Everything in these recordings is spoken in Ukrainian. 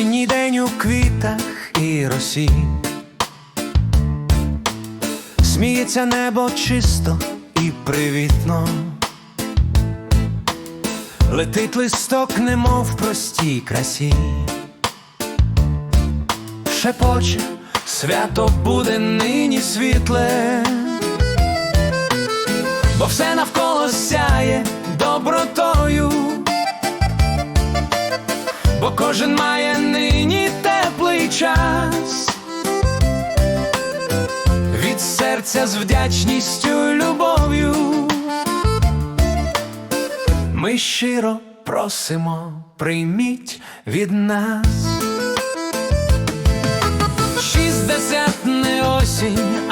осінній день у квітах і росі, сміється небо чисто і привітно, летить листок, немов в простій красі, шепоче свято буде нині світле, бо все навколо сяє доброто бо кожен має нині теплий час. Від серця з вдячністю любов'ю. Ми щиро просимо, прийміть від нас. Шістдесят не осінь,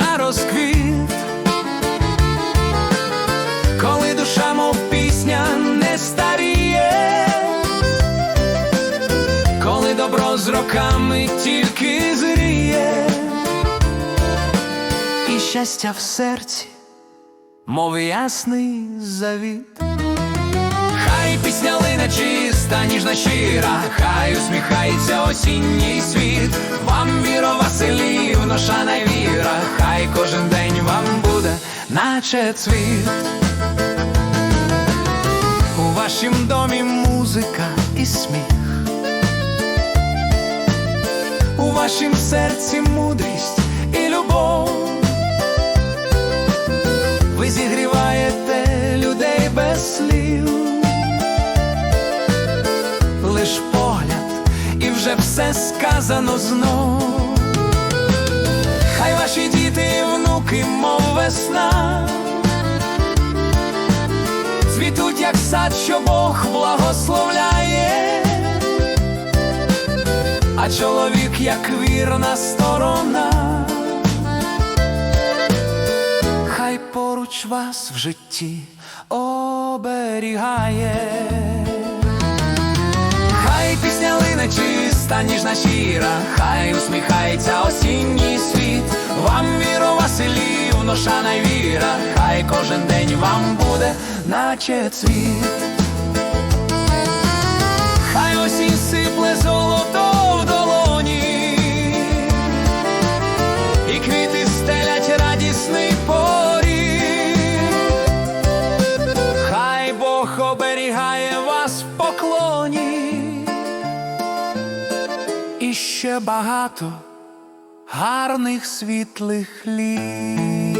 роками тільки зріє, і щастя в серці, мов ясний завіт. Хай пісня лине чиста, ніжна щира, хай усміхається осінній світ. Вам віро Василівно, шана й віра, хай кожен день вам буде, наче цвіт. У вашім домі музика і сміх. У вашім серці мудрість і любов. Ви зігріваєте людей без слів лиш погляд, і вже все сказано знов. Хай ваші діти і внуки, мов весна, цвітуть, як сад, що Бог благословляє, а чоловік, як вірна сторона, хай поруч вас в житті оберігає. Хай пісня лине чиста, ніжна щира, хай усміхається осінній світ. Вам віро Василівно, шана й віра, хай кожен день вам буде, наче цвіт. Хай осінь сипле золото поклоні. І ще багато гарних світлих літ.